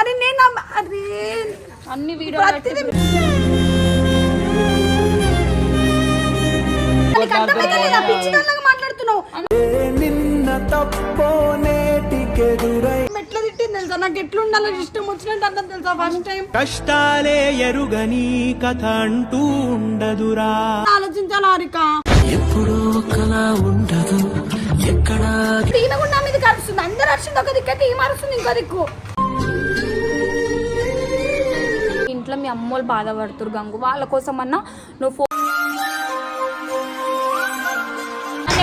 అరే నేను అరే అన్ని వీడియో మాట్లాడుతున్నావు. నిన్న తప్పో నేటికెదురై ఎట్లా తిట్టింది తెలుసా? నాకు ఎట్లా ఉండాలో ఇష్టం వచ్చినట్టు అర్థం తెలుసా ఫస్ట్ టైం కష్టాలే ఎరుగని కథ అంటూ ఉండదురా. ఆలోచించాలి హారిక ఎప్పుడూ ఒకలా ఉండదు. ఎక్కడా ఈమె కూడా నా మీద కరుస్తుంది. అందరు అరుస్తుంది ఒక దిక్కు అయితే ఈమె అరుస్తుంది ఇంకో దిక్కు? ఇంట్లో మీ అమ్మోళ్ళు బాధపడుతురు గంగు. వాళ్ళ కోసం అన్నా నువ్వు ఫోన్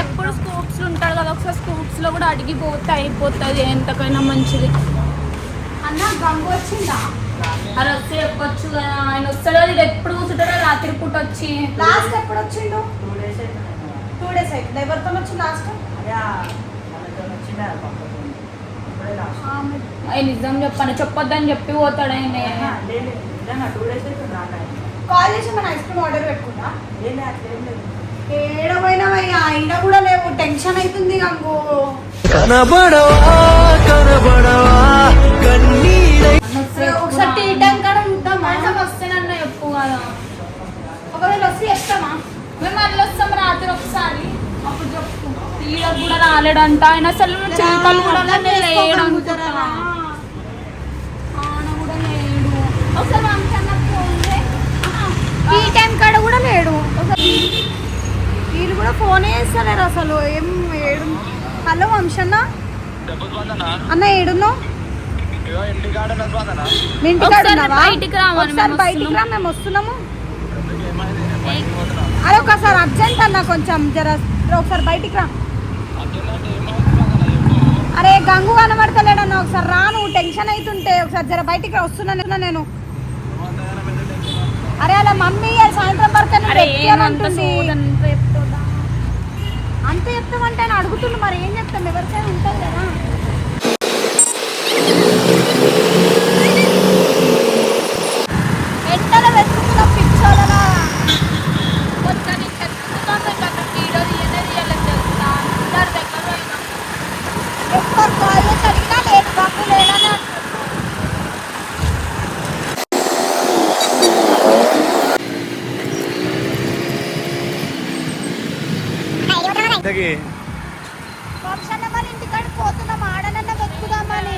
ఎప్పుడు స్కూప్స్ ఉంటాడు కదా ఒకసారి స్కూప్స్లో కూడా అడిగిపోతే అయిపోతుంది. ఎంతకైనా మంచిది. అన్న గంగు వచ్చిందా? అరే వస్తే చెప్పొచ్చు కదా. ఆయన వస్తాడో ఇది ఎప్పుడు కూర్చుంటాడో రాత్రి పూట వచ్చి. లాస్ట్ ఎప్పుడు వచ్చిండు? టూ డేస్ అయిపోయింది. ఎవరితో వచ్చి లాస్ట్ ఆయన నిజం చెప్పాను చెప్పొద్దని చెప్పి పోతాడు ఆయన. కాల్ చేసి మన ఐస్ క్రీమ్ ఆర్డర్ పెట్టుకుందా ఏడపోయినావయ్యా అయినా కూడా లేవు. టెన్షన్ అవుతుంది గంగు కనబడవా కనబడవా కన్నీరై ఒకసారి టీ టైం కాడ చూద్దామా వస్తేనన్న చెప్పు కదా. ఒకవేళ వస్తే చెప్తామా? మేము మళ్ళీ వస్తాం రాత్రి ఒకసారి. అప్పుడు చెప్పు. కూడా రాలేడంట. ఆయన అసలు చింతలు కూడా లేడు. ఒకసారి వంశన్నకు ఫోన్ చేయి. ఆహా, టీ టైం కాడ కూడా లేడు. వీళ్ళు కూడా ఫోనే చేస్తలేరు అసలు. ఏం ఏడు హలో వంశన్న. అన్న ఏడున్నావు? బయటికి రా వస్తున్నాం. మేము వస్తున్నాము. అరే ఒకసారి అర్జెంట్ అన్న కొంచెం జర ఒకసారి బయటికి రా. అరే గంగు కనబడతలేడన్న ఒకసారి రా నువ్వు టెన్షన్ అవుతుంటే ఒకసారి జర బయటికి రా వస్తున్నాను నేను. అరే అలా మమ్మీ సాయంత్రం వరకు? అంత చెప్తామంటే అని అడుగుతుండు మరి ఏం చెప్తాం? ఎవరికైనా ఉంటుంది కదా ఎంతలో వెతుకుతున్నా పిచ్చోళ్ళలా మొత్తాన్ని చెప్తున్నాను ఇంకా అక్కడ వీడియో తీయనే తీయలేదు తెలుసా? అందరి దగ్గర పోయినాం. ఎవ్వరు కాల్ చేసి అడిగినా లేదు గంగు లేడని అంటున్నారు. వంశన్న వాళ్ళ ఇంటికాడికి పోతున్నాం ఆడనన్న వెతుకుదామని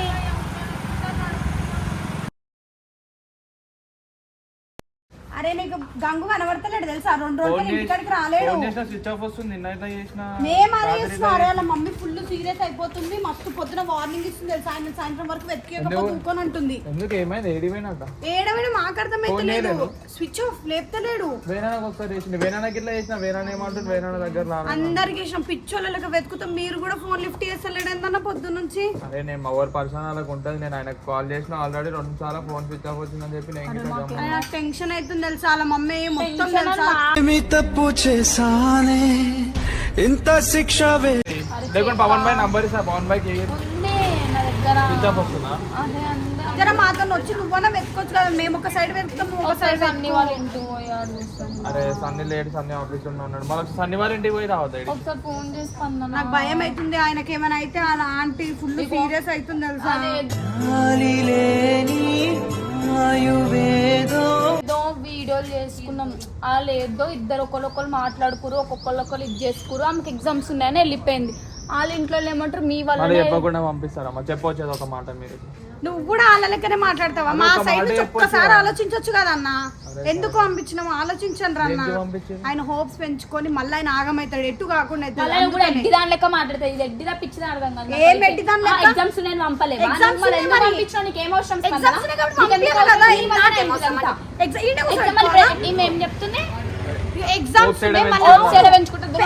అరే నీకు గంగు కనబడతలేడు తెలుసా? రెండు రోజులు ఇంటికాడికి రాలేడు. స్విచ్ ఆఫ్ వస్తుంది. నిన్న చేసిన మేము అరే వాళ్ళ మమ్మీ ఫుల్ సీరియస్ అయిపోతుంది. మస్తు పొద్దున వార్నింగ్ ఇస్తుంది తెలుసా? ఆయన సాయంత్రం వరకు వెతికేయకపోతే ఊకొని అంటుంది. ఎందుకు? ఏమైంది? ఏడిపోయినట్ట ఏడవిడ మాకు అర్థమైతలేదు. Switch off లేపుతలేడు. వేనానికి ఒకసారి చేసింది వేనానికి ఇట్లా చేసిన వేనాన్ని ఏమంటుంది? వేనాన్న దగ్గర అందరికి ఇష్టం పిచ్చోళ్ళకి వెతుకుతాం. మీరు కూడా ఫోన్ లిఫ్ట్ చేస్తలేడు ఏందన్న పొద్దు నుంచి అరే నేను ఊరి పర్సన్ వాళ్ళకి ఉంటుంది. నేను ఆయనకు కాల్ చేసిన. ఆల్రెడీ రెండు సార్లు ఫోన్ స్విచ్ ఆఫ్ వచ్చిందని చెప్పి నేను టెన్షన్ అవుతుంది తెలుసా వాళ్ళ మమ్మీ? మొత్తం తెలుసా? మీ తప్పు చేసానే ఇంత శిక్ష లేకుంటే పవన్ భాయ్ నంబర్ ఇస్తా పవన్ భాయ్కి ఉంది నా దగ్గర. స్విచ్ ఆఫ్ వస్తుందా అదే అందరూ జర మాతో వచ్చి నువ్వన్నా వెతుకోవచ్చు కదా మేము ఒక సైడ్ వెతుకుతాం నువ్వు ఒక సైడ్ ఒకసారి అన్ని వాళ్ళ ఇంటికి పోయాడు చూస్తాను. అరే సన్నీ లేడు సన్నీ ఆఫీస్లో ఉన్నాడు. మళ్ళీ సన్నీ వారి ఇంటికి పోయి రావద్దు ఒకసారి ఫోన్ చేసి పన్నాను నాకు భయం అవుతుంది ఆయనకి ఏమైనా అయితే వాళ్ళ ఆంటీ ఫుల్ సీరియస్ అవుతుంది తెలుసా? లేని వీడియోలు చేసుకున్నాం. వాళ్ళు ఏదో ఇద్దరు ఒకరొకరు మాట్లాడుకురు ఒక్కొక్కరు ఇది చేసుకురు ఆమెకి ఎగ్జామ్స్ ఉన్నాయని వెళ్ళిపోయింది. వాళ్ళ ఇంట్లో వాళ్ళు ఏమంటారు? మీ వల్ల చెప్పకుండా పంపిస్తారమ్మా చెప్పొచ్చేది ఒక మాట మీరు. నువ్వు కూడా వాళ్ళ లెక్కనే మాట్లాడతావా? మా సైడ్ నుంచి ఒక్కసారి కదా. ఆలోచించవచ్చు కదా అన్న? ఎందుకు పంపించినాము ఆలోచించండి రా అన్న? ఆయన హోప్స్ పెంచుకొని మళ్ళీ ఆయన ఆగమవుతాడు ఎట్టు కాకుండా. ఎడ్డి దాని లెక్క మాట్లాడుతుంది ఇది ఎడ్డిదా పిచ్చిదా అర్థం కాదు ఏం ఎడ్డి దాని లెక్క? ఎగ్జామ్స్ నేను పంపలేదు మరి. నీకు ఏం అవసరం ఎగ్జామ్స్. ఈమె ఏం చెప్తుంది ఎగ్జామ్స్ పెంచుకుంటుంది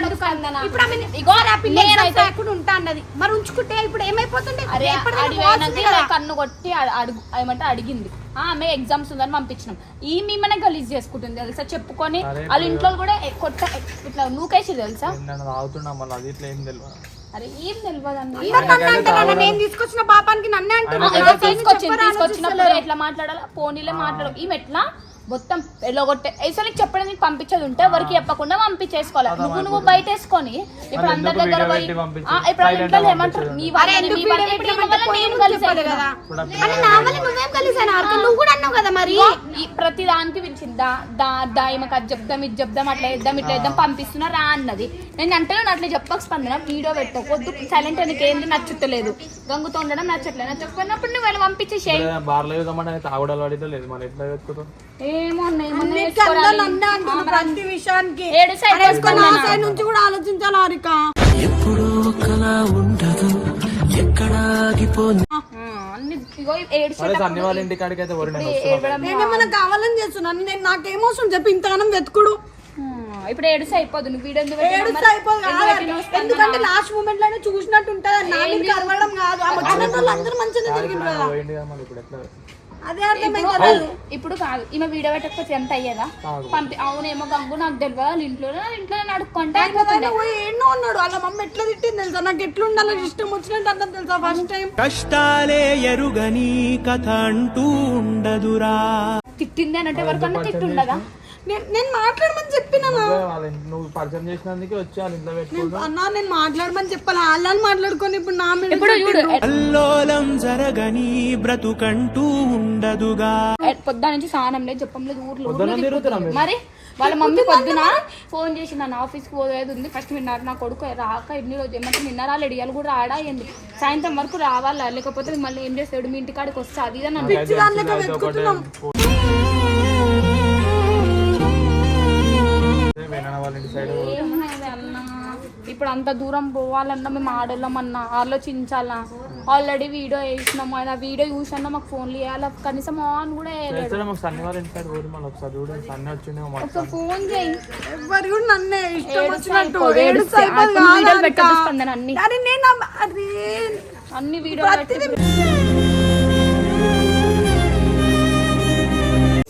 ఎందుకు అందనా? ఇప్పుడు ఆమె ఇగో మరి ఆ పిల్ల నేనైతే- ఎక్కడ ఉంటా అన్నది మరి ఉంచుకుంటే ఇప్పుడు ఏమైపోతుండే అరే. కన్ను కొట్టి అడ- అడుగు ఏమంటే అడిగింది. ఆ, ఆమె ఎగ్జామ్స్ ఉందని పంపించినాం. ఈ మేమనే గలీజ్ చేసుకుంటుంది తెలుసా? చెప్పుకొని వాళ్ళ ఇంట్లో కూడా కొట్ట ఇట్లా నూకేసి తెలుసా? అరే ఏం తెలియదు? నేను తీసుకొచ్చిన పాపానికి నన్నే అంటున్నా. ఆయన నా సైడ్ నుంచి తీసుకొచ్చింది? ఎవ్వరు తీసుకొచ్చినప్పుడు ఆలోచిస్తలేరు. ఎట్లా మాట్లాడాలా? పోనీలే మాట్లాడు ఈమె ఎట్లా? మొత్తం ఎల్లగొట్టే అసలు చెప్పడం నీకు పంపించేది ఉంటే ఎవరికి చెప్పకుండా పంపించేసుకోవాలి. నువ్వు నువ్వు బయట వేసుకొని ఇప్పుడు అందరి దగ్గర పోయి ఇప్పుడు ఇంట్లో ఏమంటారు. నీ అని నువ్వేం కూడా అన్నావు కదా మరి. ఈ ప్రతి దానికి పిలిచింది దా దా ఈమెకు అది చెప్దాం ఇది చెప్దాం అట్లా వేద్దాం ఇట్లా వేద్దాం పంపిస్తున్నా రా అన్నది. నేను అంటే అట్లా చెప్పక స్పందన. వీడియో పెట్టకు. వద్దు సైలెంట్ నీకు ఏంది? నచ్చుతలేదు. గంగుతో ఉండడం నచ్చట్లేదు. నచ్చకపోయినప్పుడు నువ్వు వెళ్ళి పంపించేసేయి. బార్లో ప్రతి విషయానికి. నుంచి కూడా ఆలోచించాలి హారిక ఎప్పుడూ ఒకలా ఉండదు. నేనేమన్నా కావాలని చేస్తున్నాను నేను నాకేమోసం చెప్పి ఇంతగానం వెతుకుడు. ఇప్పుడు ఏడుసి అయిపోదు నువ్వు వీడియో? అయిపోదు? ఎందుకంటే లాస్ట్ మూమెంట్లోనే చూసినట్టు ఉంటది నా మీద కరవడం కాదు. ఆ వచ్చిన వాళ్ళు అందరూ మంచిగా జరిగింది కదా. అదే అర్థమైతే ఇప్పుడు ఇప్పుడు కాదు. ఈమె వీడియో పెట్టకపోతే ఎంత అయ్యేదా? కాదు. పంపి అవునేమో గంగు నాకు తెలియదు వాళ్ళ ఇంట్లో ఇంట్లో పోయి ఎన్నో ఉన్నాడు వాళ్ళ మమ్మీ ఎట్లా తిట్టింది తెలుసా? నాకు ఎట్లా ఉండాలో ఇష్టం వచ్చినట్టు అర్థం తెలుసా ఫస్ట్ టైం కష్టాలే ఎరుగని కథ అంటూ ఉండదురా. తిట్టింది అని అంటే ఎవరికన్నా తిట్టుండదా? నేను నేను మాట్లాడమని చెప్పినా నువ్వే వాళ్ళ ఇంటి- నువ్వు పరిచయం చేసినందుకే వచ్చి వాళ్ళ ఇంట్లో పెట్టుకుంటా అన్నా నేను మాట్లాడమని చెప్పాలి. వాళ్ళని మాట్లాడుకొని ఇప్పుడు నా మీద ఇప్పుడు చూడు అల్లోలం జరగని బ్రతుకంటూ ఉండదుగా. పొద్దున నుంచి స్నానం లేదు చెప్పం లేదు ఊర్లో. మరి వాళ్ళ మమ్మీ పొద్దున ఫోన్ చేసి నన్ను ఆఫీస్కి పోయేది ఉంది. ఫస్ట్ విన్నారు నా కొడుకు రాక ఎన్ని రోజు ఏమంటే నిన్న రాలేడు ఇవాళ కూడా రాడా అయ్యింది సాయంత్రం వరకు రావాలా? లేకపోతే మళ్ళీ ఏం చేస్తాడు? మీ ఇంటికాడికి వస్తే. అది అని వాళ్ళ సైడ్. ఇప్పుడు అంత దూరం పోవాలన్నా మేము ఆడోళ్ళమన్నా ఆలోచించాలా? ఆల్రెడీ వీడియో వేసినాము ఆయన వీడియో చూసన్నా మాకు ఫోన్లు చేయాలి కనీసం ఆన్ కూడా ఒక ఫోన్ చేయి. ఎవరు కూడా నన్నే ఇష్టం వచ్చినట్టు. వీడియోలు అన్ని. అన్ని వీడియోలు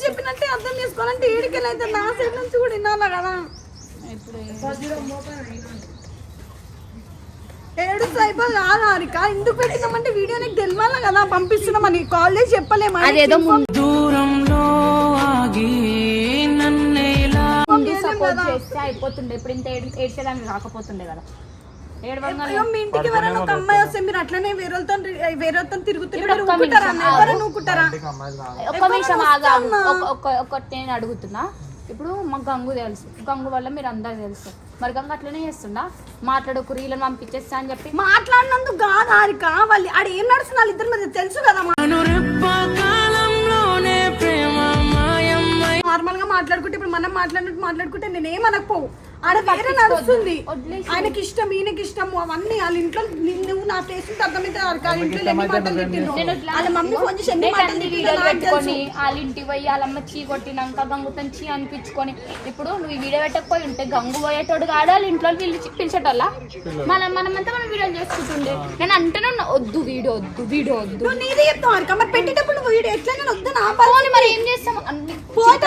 చెప్పినట్టే అర్థం చేసుకోవాలంటే ఏడికెళ్ళైతే నా సైడ్ నుంచి కూడా వినాలా కదా? అయిపోదు కాదు హారిక ఎందుకు పెట్టినామంటే వీడియో నీకు తెలియాలి కదా? పంపిస్తున్నామని. కాల్ చేసి చెప్పలేము అదేదో ముందు దూరంలో ఆగి నన్నేలా సపోర్ట్ చేస్తే అయిపోతుండే. ఇప్పుడు ఇంత ఏడు ఏడ్చేదానికి రాకపోతుండే కదా. మీ ఇంటికి ఎవరైనా ఒక అమ్మాయి వస్తే మీరు అట్లనే వేరేతో వేరేతో తిరుగుతుంటే ఇప్పుడు మీరు ఒక్క ఊరుకుంటారా నిమిషం అన్న? ఎవరు నూకుంటారా నిమిషం ఒక- నేను అడుగుతున్నా. ఇప్పుడు మా గంగు తెలుసు. గంగు వల్ల మీరు అందరు తెలుసు. మరి గంగు అట్లనే చేస్తుందా మాట్లాడకు రీలను పంపించేస్తా అని చెప్పి. మాట్లాడినందుకు కాదు హారిక వాళ్ళు ఆడ ఏం నడుస్తుంది వాళ్ళ ఇద్దరి మీద తెలుసు కదా కాలంలోనే ప్రేమ మాయమ్మై నార్మల్గా మాట్లాడుకుంటే ఇప్పుడు మనం మాట్లాడినట్టు మాట్లాడుకుంటే నేను ఏమనకపోవు ఆడ వేరే నడుస్తుంది. ఆయనకి ఇష్టం ఈయనకి ఇష్టం అవన్నీ వాళ్ళ ఇంట్లో నువ్వు నా నుంచి అర్థమైతే వాళ్ళ ఇంట్లో ఎన్ని మాటలు తిట్టిండ్రు. వాళ్ళ మమ్మీ ఫోన్ చేసి ఎన్ని మాటలు. పెట్టుకొని వాళ్ళ ఇంటికి పోయి వాళ్ళమ్మ చీ కొట్టినాక గంగుతని చీ అనిపించుకొని ఇప్పుడు నువ్వు ఈ వీడియో పెట్టకపోయి ఉంటే గంగు పోయేటోడు కాదు వాళ్ళ ఇంట్లో పిలిచి పిలిచేటోళ్ళ? మనం మనమంతా మనం వీడియోలు చేసుకుంటుండే. నేను అంటేనే ఉన్నా, వద్దు వీడియో వద్దు వీడియో వద్దు. నువ్వు నీదే చెప్తావు మరి పెట్టేటప్పుడు నువ్వు వీడియో ఎట్లా నేను వద్దు నా పోనీ మరి ఏం చేస్తాం పోతే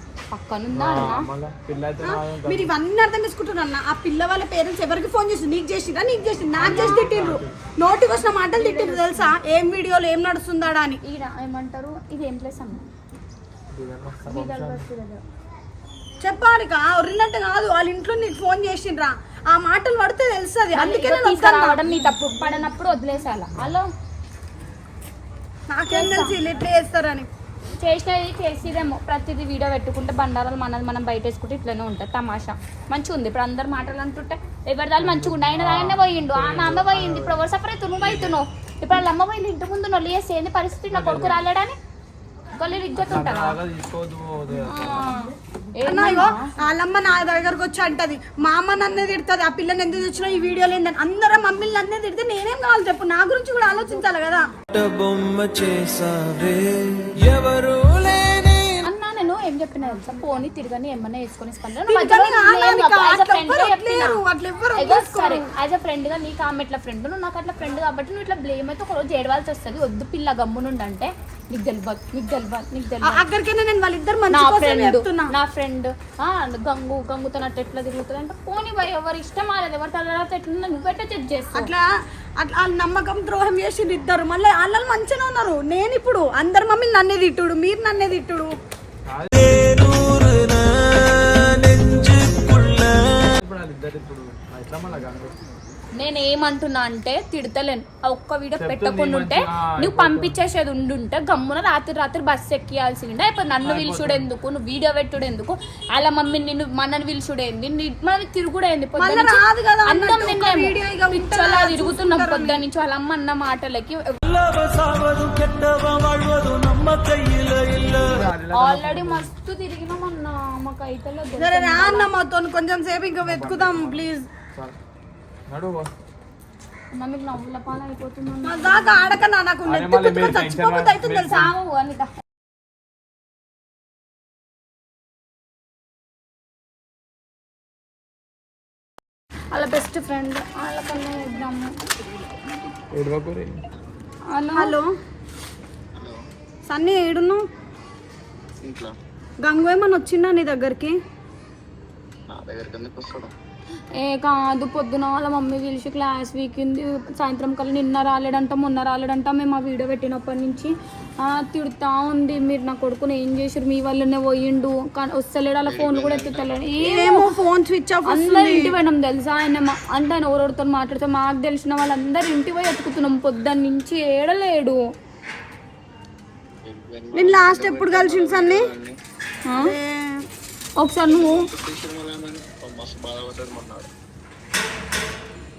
అన్న. మీరు ఇవన్నీ అర్థం చేసుకుంటారు అన్న. ఆ పిల్ల వాళ్ళ పేరెంట్స్ ఎవరికి ఫోన్ చేసి నీకు చేసిరా నీకు చేసి నాకు చేసి తిట్టిండ్రు. నోటికి వచ్చిన మాటలు తిట్టిండ్రు తెలుసా? ఏం వీడియోలు ఏం నడుస్తుందా అని. ఈడ ఏమంటారు? ఇది ఏం ప్లేస్ అన్న. చెప్పాలి కా? ఒరినట్టు కాదు. వాళ్ళ ఇంట్లో నీకు ఫోన్ చేసిండ్రా. ఆ మాటలు పడితే తెలుస్తుంది. అందుకే. తీసుకురావడం నీ తప్పు. పడనప్పుడు వదిలేసాల హలో? నాకేం తెలిసి ఇట్లా చేస్తారని. చేసినది చేసిదేమో. ప్రతిదీ వీడియో పెట్టుకుంటే బండారాలు మనది మనం బయట వేసుకుంటే ఇట్లనే ఉంటుంది తమాషా. మంచిగా ఉంది. ఇప్పుడు అందరు మాటలు అంటుంటే ఎవరిదాలు మంచిగా ఉండి? ఆయన ఆయన పోయిండు ఆ మా అమ్మ పోయింది. ఇప్పుడు ఎవరు సఫర్ అవుతు నువ్వు అవుతున్నావు ఇప్పుడు వాళ్ళ అమ్మ పోయింది ఇంటి ముందు నొల్లి చేస్తే ఏంది పరిస్థితి? నా కొడుకు రాలేడని? గొల్లు ఇజ్జత్ ఉంటుందా బాగా తీసుకోవద్దు పోదు. అన్న ఇగో వాళ్ళమ్మ నా దగ్గరకు వచ్చి అంటది మా అమ్మ నన్నే తిడుతుంది ఆ పిల్లని ఎందుకు తెచ్చినా ఈ వీడియోలు ఏందని అందరం మమ్మల్ని నన్నే తిడితే నేనేం కావాలి చెప్పు? నా గురించి కూడా ఆలోచించాలి కదా. బొమ్మ చేసావే. ఎవరు ఏం చెప్పిన పోనీ తిరగని ఏమన్నా వేసుకొని యాజ్ అ ఫ్రెండ్గా నీకు ఆమె ఇట్లా ఫ్రెండ్ నువ్వు నాకు అట్లా ఫ్రెండ్ కాబట్టి నువ్వు ఇట్లా బ్లేమ్ అయితే ఒక రోజు ఏడవాల్సి వస్తుంది. వద్దు పిల్ల గమ్మునుండి అంటే నీకు తెలియదు నీకు తెలియదు నీకు తెలియదు నేను వాళ్ళిద్దరు నా ఫ్రెండ్ నా ఫ్రెండ్ గంగు ఎట్లా తిరుగుతుంది అంటే పోనీ పోయి ఎవరి ఇష్టం ఆలేదు ఎవరి తర్వాత ఎట్లా నువ్వెట్లా చెక్ చేస్తావు. అట్లా అట్లా వాళ్ళ నమ్మకం ద్రోహం చేసి ఇద్దరు. మళ్ళీ వాళ్ళు మంచిగా ఉన్నారు. నేను ఇప్పుడు అందరు మమ్మీ నన్నే తిట్టుడు మీరు నన్నే తిట్టుడు. ఇప్పుడు వాళ్ళిద్దరు ఇప్పుడు ఎట్లా మళ్ళీ నేను ఏమంటున్నా అంటే తిడతలేను. ఆ ఒక్క వీడియో పెట్టకుండా ఉంటే నువ్వు పంపించేసేది ఉండుంటే గమ్మున రాత్రి రాత్రి బస్సు ఎక్కియాల్సిందే. అయిపోయి నన్ను పిలిచుడు నువ్వు వీడియో పెట్టుడు ఎందుకు అలా మమ్మీ నిన్ను మనని పిలిచుడు ఏంది మనం తిరుగుడేంది? తిరుగుతున్నాం పొద్దు నుంచి వాళ్ళ అన్న మాటలకి. ఆల్రెడీ మస్తు తిరిగినాం అన్న మాకు అయితే కొంచెం సేపు ఇంకా వెతుకుదాం ప్లీజ్ పాలు మా దాకా ఆడకన్నా నాకు నెత్తి అవుతుంది తెలుసా అనిత. వాళ్ళ బెస్ట్ ఫ్రెండ్ వాళ్ళకన్నా ఇద్దాము. హలో? హలో? సన్నీ ఏడును గంగు ఏమన్నా వచ్చిందా నీ దగ్గరికి? ఏ కాదు పొద్దున వాళ్ళ మమ్మీ పిలిచి క్లాస్ వీకింది సాయంత్రం కల్లా నిన్న రాలేడంట మొన్న రాలేడంట మేము ఆ వీడియో పెట్టినప్పటి నుంచి తిడుతా ఉంది. మీరు నా కొడుకుని ఏం చేసారు మీ వల్లనే పోయిండు. కానీ వస్తలేడు అలా ఫోన్లు కూడా ఎత్తుతలేడు. ఏమో ఫోన్ స్విచ్ ఆఫ్ అందరు ఇంటి పోయినాం తెలుసా? ఆయన అంటే ఆయన ఎవరెవరితో మాట్లాడితే మాకు తెలిసిన వాళ్ళందరూ ఇంటి పోయి ఎత్తుకుతున్నాం. పొద్దున్న నుంచి ఏడలేడు. నేను లాస్ట్ ఎప్పుడు కలిసింది సన్నీ? ఆ? ఒకసారి నువ్వు.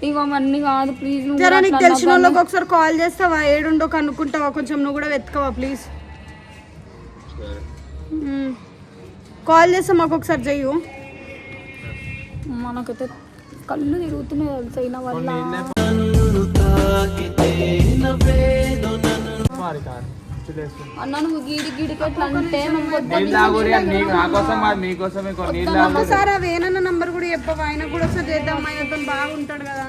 ఇవన్నీ కాదు ప్లీజ్ జరా నీకు తెలిసిన. వాళ్ళకి ఒకసారి కాల్ చేస్తావా? ఏడుండో కనుక్కుంటావా కొంచెం నువ్వు కూడా వెతుకవా ప్లీజ్ కాల్ చేస్తా మాకు ఒకసారి చెయ్యు. మనకైతే కళ్ళు తిరుగుతున్నాయి తెలుసా వల్ల. అన్న నువ్వు గీడి గీడికి ఎట్లా అంటే ఒకసారి ఆ వేనన్న నంబర్ కూడా చెప్పవా? ఆయన కూడా ఒకసారి చేద్దాం ఆయనతో బాగుంటాడు కదా.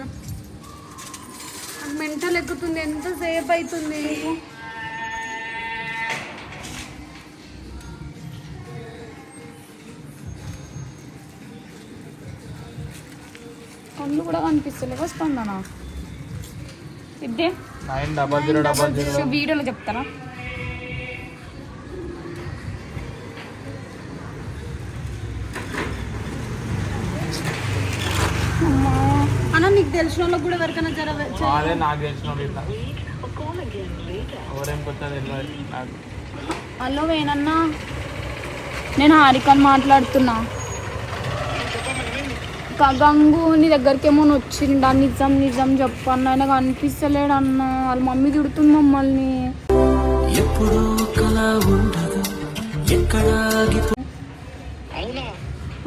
మెంటల్ ఎక్కుతుంది ఎంత సేపు అవుతుంది? కళ్ళు కూడా కనిపిస్తలే వస్తుందనా ఇద్దే. Nine double zero double zero. వీడియోలో చెప్తారా? తెలిసిన వాళ్ళకి కూడా ఎవరికైనా జర వె- చెయ్యి. అదే నాకు తెలిసిన వాళ్ళు ఇట్లా. ఎవరేం కొత్త తెలియదు నాకు. హలో వేనన్నా నేను హారికని మాట్లాడుతున్నా. క- గంగు నీ దగ్గరికి ఏమో వచ్చిండా నిజం నిజం చెప్పన్న ఆయన కనిపిస్తలేడు అన్న వాళ్ళ మమ్మీ తిడుతుంది మమ్మల్ని. ఎప్పుడు కల ఉండదు ఎక్కడాగిపో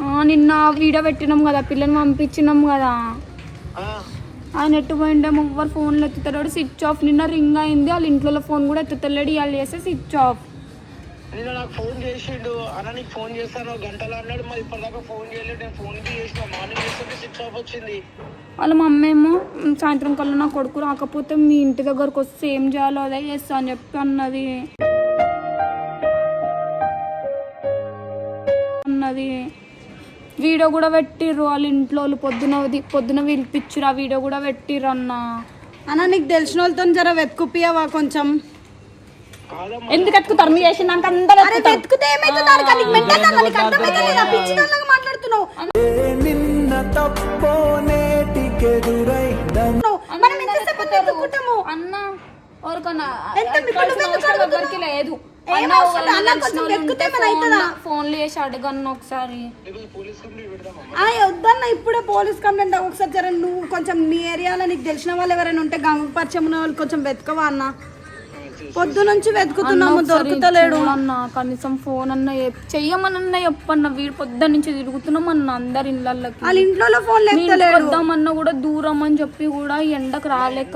ఆ, నిన్న వీడియో పెట్టినాం కదా పిల్లని పంపించినాం కదా. ఆయన ఎట్టు పోయిండేమో ఎవ్వరు ఫోన్లు ఎత్తుతలేడు స్విచ్ ఆఫ్ నిన్న రింగ్ అయింది వాళ్ళ ఇంట్లో ఫోన్ కూడా ఎత్తుతలేడు ఇవాళ చేస్తే స్విచ్ ఆఫ్ నిన్న నాకు ఫోన్ చేసిండు. అన్న నీకు ఫోన్ చేస్తాను గంటలో అన్నాడు మరి ఇప్పటిదాకా ఫోన్ చేయలేదు. నేను ఫోన్ చేసిన మార్నింగ్ చేస్తుంటే సిక్స్ ఆఫ్ వచ్చింది. వాళ్ళ మమ్మీ ఏమో "ఉమ్, సాయంత్రం కల్లా నా కొడుకు రాకపోతే మీ ఇంటి దగ్గరకు వస్తే ఏం చేయాలో అదే చేస్తా అని చెప్పి అన్నది. అన్నది. వీడియో కూడా పెట్టిర్రు వాళ్ళ ఇంట్లో వాళ్ళు పొద్దున పొద్దున పిలిపించిర్రు ఆ వీడియో కూడా పెట్టిర్రు అన్న. అన్న నీకు తెలిసిన వాళ్ళతో జర వెతుకుపియవా కొంచెం? ఎందుకు ఎత్తుకుతారు మీ చేసినాక అందరూ అరే ఎత్తుకుతారు. వెతుకుతే ఏమైతుంది దానికి నీకు మెంటల్ ఉందా? నీకు అర్థమైతలేదా? పిచ్చిదానిలాగా మాట్లాడుతున్నావు. నిన్న తప్పో నేటికెదురై మనం అన్న ఎవరికన్నా లేదు. ఫోన్లు చేసి అడగను ఒకసారి. పోలీస్ కంప్లైంట్ పెడదామా? ఆ వద్దన్న ఇప్పుడే పోలీస్ కంప్లైంట్. ఒకసారి జర నువ్వు కొంచెం నీ ఏరియాలో నీకు తెలిసిన వాళ్ళు ఎవరైనా ఉంటే గంగ పరిచయం ఉన్న వాళ్ళు కొంచెం వెతకవా అన్న? పొద్దు నుంచి వెతుకుతున్నాము దొరుకుతలేడు. అన్న కనీసం ఫోన్ అన్న చెయ్యమనన్న చెప్పన్న వీడు పొద్దున్న నుంచి తిరుగుతున్నాం అన్న అందరి ఇళ్ళకి వాళ్ళ ఇంట్లో ఫోన్ వద్దామన్నా కూడా దూరం అని చెప్పి కూడా ఎండకు రాలేక.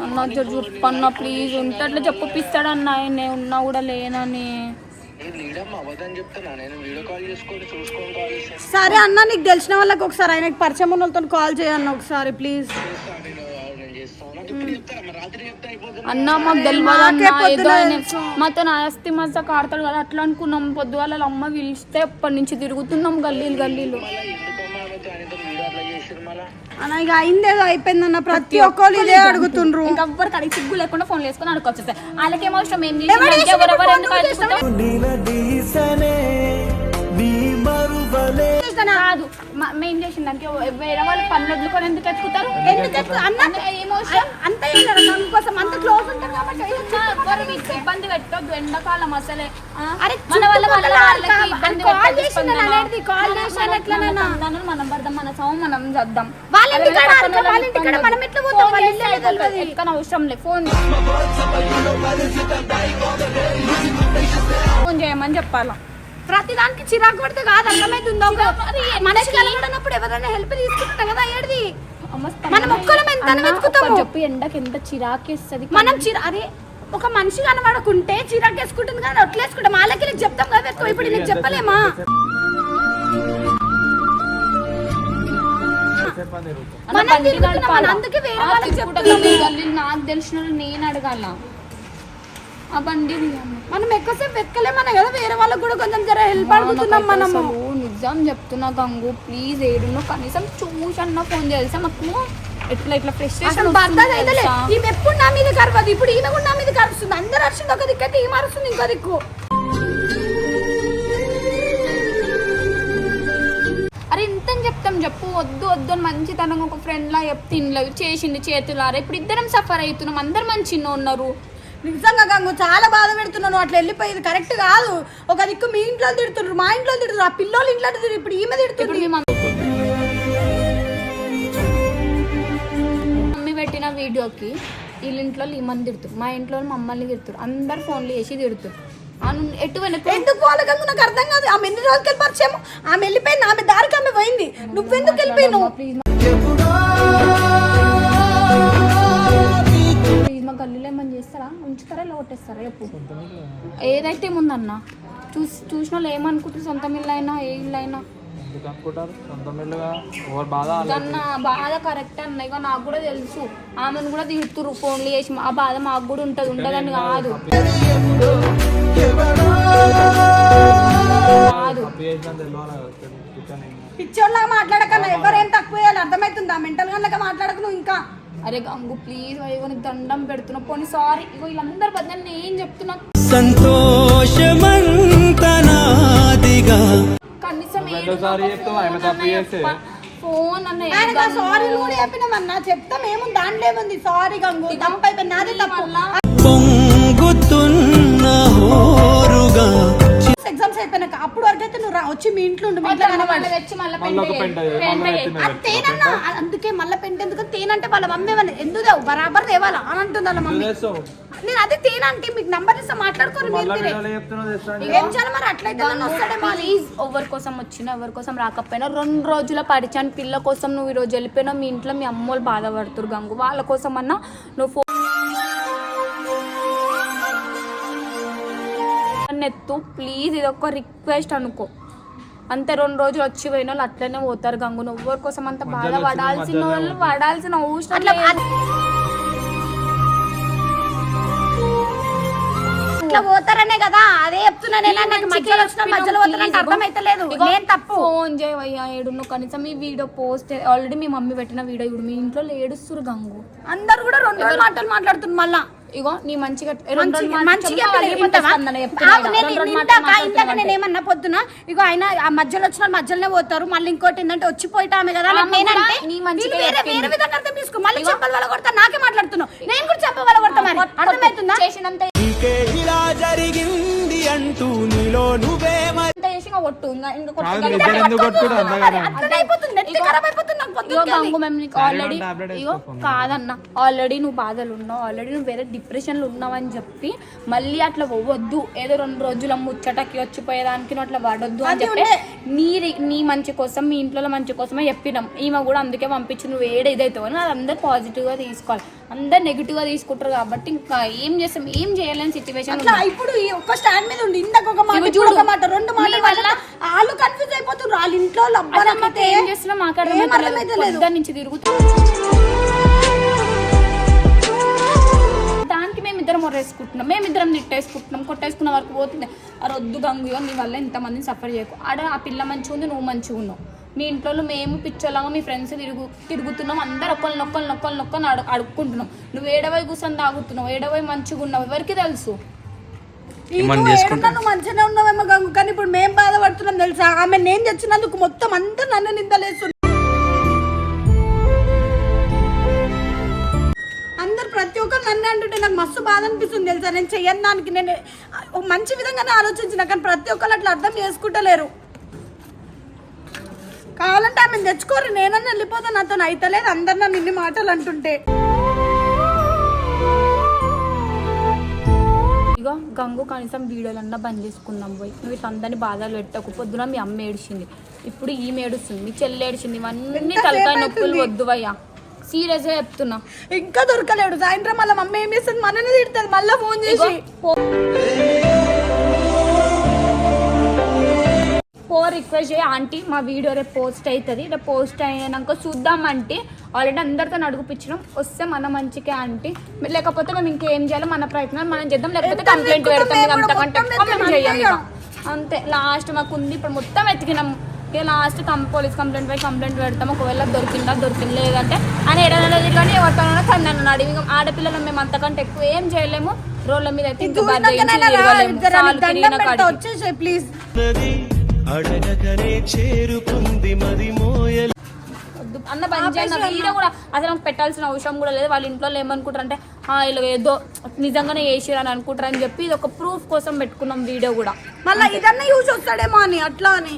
అన్న జర చెప్పన్న ప్లీజ్ ఉంటే అట్లా చెప్పిస్తాడన్న ఆయన ఉన్నా కూడా లేనని. సరే అన్న నీకు తెలిసిన వాళ్ళకి ఒకసారి ఆయనకి పరిచయం ఉన్న వాళ్ళతో కాల్ చేయన్న ఒకసారి ప్లీజ్ అన్న మాకు తెలియదు అన్న ఏదో ఆయన. మాతో ఆస్తి మజా కాడతాడు కదా అట్లా అనుకున్నాం. పొద్దు వాళ్ళ అమ్మ పిలిస్తే ఎప్పటి నుంచి తిరుగుతున్నాం గల్లీలు గల్లీలు. అన్న ఇక అయిందేదో అయిపోయిందన్న ప్రతి ఒక్కరు ఇదే అడుగుతుండ్రు. ఇంకా ఎవ్వరికి అడిగి సిగ్గు లేకుండా ఫోన్ వేసుకొని అడుకొచ్చేస్తాయి వాళ్ళకి ఏమో అవసరం? ఏం? ఎవరెవరు ఎందుకు కాదు. మ- మేం చేసిన దానికి వేరే వాళ్ళు పనులు వదులుకొని ఎందుకు ఎత్తుకుతారు ఎందుకు ఎత్తు- అన్న ఏమోసం అంత కోసం అంత క్లోజ్ ఉంటారు కాబట్టి ఇబ్బంది పెట్టొద్దు. ఎండాకాలం అసలే? అరే మన వల్ల ఇబ్బంది కాల్. అనేది, కాల్ మన- చేశాను మన- పడదాం. మన సౌ మనం చేద్దాం. వాళ్ళ ఇంటికాడ మనం ఎట్లా పోతాం? వాళ్ళ. ఎక్కన అవసరం లేదు. ఫోన్ ఫోన్ చేయమని చెప్పాలా? ప్రతి దానికి చిరాకు పడితే కాదు అర్థమైతుందో మనిషి కలగడనప్పుడు ఎవరైనా హెల్ప్ తీసుకుంటాం కదా ఏడిది? మనం ఒక్కరం ఎంత వెతుకుతాము? చెప్పు ఎండకి ఎంత చిరాకేస్తుంది మనం చిరా అదే ఒక మనిషి కనబడకుంటే చిరాకు వేసుకుంటుంది కానీ ఒట్లేసుకుంటాం వాళ్ళకి చెప్తాం కదా ఎక్కువ ఇప్పుడు నీకు చెప్పలేమా? నాకు తెలిసిన నేను అడగాల. ఆ బండి. మనం ఎక్కువసేపు వెతకలేమన్నా కదా వేరే వాళ్ళకి కూడా కొంచెం జర హెల్ప్ అడుగుతున్నాం మనము. నిజం చెప్తున్నా గంగు ప్లీజ్ ఏడును. కనీసం చూసన్న ఫోన్ తెలుసా మాకు ఎట్లా ఇట్లా ఫ్రెస్ట్రేషన్ ఈమె ఎప్పుడు నా మీద కరవదు ఇప్పుడు ఈమె కూడా నా మీద కరుస్తుంది అందరు అరుస్తుంది ఒక దిక్కు అయితే ఈమె అరుస్తుంది ఇంకో దిక్కు. అరే ఇంత చెప్తాం చెప్పు. వద్దు వద్దు అని మంచితనంగా ఒక ఫ్రెండ్ లా చెప్తే ఇంట్లో చేసింది చేతులారా? ఇప్పుడు ఇద్దరం సఫర్ అవుతున్నాం. అందరు మంచిగా ఉన్నారు. నిజంగా గంగు చాలా బాధ పెడుతున్నాను. అట్లా వెళ్ళిపోయేది కరెక్ట్ కాదు. ఒక దిక్కు మీ ఇంట్లో తిడుతున్నారు మా ఇంట్లో తిడుతున్నారు. ఆ పిల్లోళ్ళు ఇంట్లో తిడుతున్నారు. ఇప్పుడు ఈమె తిడుతుంది. మమ్మీ పెట్టిన వీడియోకి వీళ్ళ ఇంట్లో ఈమని తిడుతురు మా ఇంట్లో మమ్మల్ని తిడుతురు అందరు ఫోన్లు చేసి తిడుతురు ఎందుకు పోవాలి గంగు? నాకు అర్థం కాదు. ఆమె ఎన్ని రోజులకి వెళ్ళి పరిచయం ఆమె వెళ్ళిపోయింది. ఆమె దారికి ఆమె పోయింది. నువ్వెందుకు వెళ్ళిపోయినావు? గల్లీలో ఏమని చేస్తారా? ఉంచుతారా ఇలా కొట్టేస్తారా? చెప్పు. ఏదైతే ఏముందన్న చూసి చూసిన వాళ్ళు ఏమనుకుంటారు సొంత ఇల్లు అయినా ఏ ఇల్లు అయినా. అన్న బాధ కరెక్ట్ అన్న. ఇక నాకు కూడా తెలుసు. ఆమెను కూడా తిడుతురు ఫోన్లు చేసి. ఆ బాధ మాకు కూడా ఉంటుంది ఉండదని కాదు. పిచ్చోళ్ళగా మాట్లాడకన్నా. ఎవరేం తక్కువ చేయాలి? అర్థమవుతుందా? మెంటల్గా మాట్లాడక నువ్వు ఇంకా. అరే గంగు ప్లీజ్ అయ్యో నీకు దండం పెడుతున్నా. పోనీ సారీ ఇగో వీళ్ళందరి బద్దలు నేను ఏం చెప్తున్నా? సంతోషమంతనాదిగా కనీసం చేస్తే? ఫోన్ అన్న సారీ కూడా చెప్పినామన్నా చెప్తాం ఏముంది దాంట్లో ఏముంది సారీ గంగు తప్పు అయిపోయింది నాదే తప్పు. పొంగుతున్న హోరుగా. ఎగ్జామ్స్ అయిపోయినాక అప్పుడు వరకు అయితే నువ్వు రా- వచ్చి మీ ఇంట్లో ఉండు మీ ఇంట్లో కనబడు అది తేనన్నా అందుకే మళ్ళీ పెంట ఎందుకు? తేనంటే వాళ్ళ మమ్మీ ఏమన్నా ఎందుకు బరాబర్ తేవాలా అని అంటుంది వాళ్ళ మమ్మీ. నేను అదే తేనంటే మీకు నంబర్ ఇస్తా మాట్లాడుకోరు మీరు మీరే ఏం చేయాలి మరి? అట్లయితే నన్ను వస్తాడేమో అని. ప్లీజ్ ఎవరి కోసం వచ్చినా ఎవరి కోసం రాకపోయినా రెండు రోజుల పరిచయం పిల్ల కోసం నువ్వు ఈ రోజు వెళ్ళిపోయినా మీ ఇంట్లో మీ అమ్మోళ్ళు బాధపడుతురు గంగు. వాళ్ళ కోసం అన్నా నువ్వు ఫోన్ ఎత్తు. ప్లీజ్ ఇది ఒక రిక్వెస్ట్ అనుకో. అంతే రెండు రోజులు వచ్చి పోయిన వాళ్ళు అట్లనే పోతారు గంగు. నువ్వు ఎవరి కోసం అంత బాధ వచ్చి పడాల్సిన వాళ్ళు పడాల్సిన అవసరం. అట్లా పోతారనే కదా. అదే చెప్తున్నా నేను. నాకు మధ్యలో వచ్చిన మధ్యలో పోతారంటే అర్థమైతలేదు. నేను తప్పు. ఫోన్ చేయవయ్యా ఏడును కనీసం ఈ వీడియో పోస్ట్ ఆల్రెడీ మీ మమ్మీ పెట్టిన వీడియో ఇప్పుడు మీ ఇంట్లో ఏడుస్తురు గంగు. అందరు కూడా రెండు రోజులు మాటలు మాట్లాడుతున్నారు మళ్ళా. ఇగో నీ మంచిగా మంచి- మంచిగా నేను ఇందాక ఇందాక నేను ఏమన్నా పొద్దున? ఇగో ఆయన ఆ మధ్యలో వచ్చిన మధ్యలోనే పోతారు. మళ్ళీ ఇంకోటి ఏంటంటే వచ్చిపోయిటామే కదా? ఆమె నేనంటే వేరే. వేరే విధంగా అర్థం తీసుకో మళ్ళీ చెప్పాలి వాళ్ళ కొడతా నాకే మాట్లాడుతున్నావు. నేను కూడా చెప్ప వాళ్ళ కొడతా మరి. అర్థమవుతుందా? చేసినంత ఇంకే ఇలా జరిగింది అంటూ నీలో నువ్వే మరి చేసి ఇంకా కొట్టు. ఇంకా కొట్టు. కాదు, అయిపోతుంది ఇగో. గంగు మేము నీకు ఆల్రెడీ ఇగో కాదన్న ఆల్రెడీ నువ్వు బాధలు ఉన్నావు ఆల్రెడీ నువ్వు వేరే డిప్రెషన్లు ఉన్నావు అని చెప్పి మళ్ళీ అట్లా పోవద్దు. ఏదో రెండు రోజుల ముచ్చటకి వచ్చిపోయేదానికి నువ్వు అట్లా పడొద్దు అని చెప్పి. నీ నీ మంచి కోసం మీ ఇంట్లో మంచి కోసమే చెప్పినాం. ఈమె కూడా అందుకే పంపించి నువ్వు ఏడ ఇదైతావు అని. అది అందరు పాజిటివ్గా తీసుకోవాలి. అందరు నెగిటివ్గా తీసుకుంటారు కాబట్టి ఇంకా ఏం చేస్తాం? ఏం చేయలేని సిచ్యువేషన్ ఇప్పుడు ఈ ఒక్క స్టాండ్ మీద ఉండి ఇందాక ఒక మాట చూడు. మాట రెండు మీ మాటలు వల్ల- వాళ్ళు కన్ఫ్యూజ్ అయిపోతున్నారు వాళ్ళ ఇంట్లో ఏం చేస్తున్నా మాకు అర్థమైతలేదు అర్థమైతలేదు. పొద్దున్న నుంచి తిరుగుతూ. దానికి మేమిద్దరం మొరేసుకుంటున్నాం మేమిద్దరం నిట్టేసుకుంటున్నాం. కొట్టేసుకున్న వరకు పోతుంది. ఆ రొద్దు గంగు నీ వల్ల ఇంతమందిని సఫర్ చేయకు. ఆడ ఆ పిల్ల మంచిగా ఉంది నువ్వు మంచిగా ఉన్నావు. మీ ఇంట్లో మేము పిచ్చోలాగా మీ ఫ్రెండ్స్ తిరుగు తిరుగుతున్నాం. అందరు ఒకళ్ళు నొక్కలు నొక్కలు నొక్కలు అడు అడుక్కుంటున్నాం. నువ్వు ఏడవై కూర్చొని తాగుతున్నావు. ఏడవై మంచిగా ఉన్నావు. ఎవరికి తెలుసు? నువ్వు ఏడున్నా నువ్వు మంచిగానే ఉన్నావేమో గంగు కానీ ఇప్పుడు మేము బాధపడుతున్నాం తెలుసా? ఆమె నేను తెచ్చినందుకు మొత్తం అంతా నన్ను నిందలేస్తుంది. అందరు ప్రతి ఒక్కరు నన్ను అంటుంటే నాకు మస్తు బాధ అనిపిస్తుంది తెలుసా? నేను చెయ్యను దానికి నేను మంచి విధంగానే ఆలోచించిన కానీ ప్రతి ఒక్కరు అట్లా అర్థం చేసుకుంటలేరు. కావాలంటే ఆమె తెచ్చుకోరు నేనన్నా వెళ్ళిపోతా నాతో అయితలేదు అందరు నన్ను ఇన్ని మాటలు అంటుంటే. ఇగో గంగు కనీసం వీడియోలన్నా బంద్ చేసుకుందాం పోయి. నువ్వు ఇట్లా అందరినీ బాధలు పెట్టకు. పొద్దున మీ అమ్మ ఏడిచింది. ఇప్పుడు ఈమె ఏడుస్తుంది. మీ చెల్లి ఏడిచింది. ఇవన్నీ తలకాయ నొప్పులు? వద్దు అయ్యా సీరియస్గా చెప్తున్నా. ఇంకా దొరకలేడు. సాయంత్రం మళ్ళీ మమ్మీ ఏం చేస్తుంది? మనని తిడుతుంది మళ్ళీ ఫోన్ చేసి. పో రిక్వెస్ట్ చేయి ఆంటీ మా వీడియో రేపు పోస్ట్ అవుతుంది రేపు పోస్ట్ అయినాక చూద్దాం అంటే ఆల్రెడీ అందరితో నడుగుపించడం వస్తే మన మంచికే ఆంటీ. లేకపోతే మేము ఇంకేం చేయాలో? మన ప్రయత్నం మనం చేద్దాం. లేకపోతే కంప్లైంట్ పెడతాం. ఇక అంతకంటే ఇక. అంతే. లాస్ట్ మాకు ఉంది ఇప్పుడు మొత్తం ఎతికినాం ఇక లాస్ట్ కం పోలీస్ కంప్లైంట్ పై కంప్లైంట్ పెడతాం. ఒకవేళ దొరికిందా దొరికింది లేదంటే అని ఎడనలో కానీ ఎవరితోనైనా కన్నాను అడిగి ఆడపిల్లలు మేము అంతకంటే ఎక్కువ ఏం చేయలేము. రోడ్ల మీద అయితే ఇంకా ప్లీజ్ అడగగనే చేరుకుంది మది మోయల. అన్న వీడియో కూడా అసలు నాకు పెట్టాల్సిన అవసరం కూడా లేదు. వాళ్ళ ఇంట్లో ఏమనుకుంటారు అంటే ఇలా ఏదో నిజంగానే చేసిరు అని అనుకుంటారు అని చెప్పి ఇది ఒక ప్రూఫ్ కోసం పెట్టుకున్నాం వీడియో కూడా. మళ్ళీ ఇదన్నా యూజ్ వస్తాడేమో అని అట్లా అని.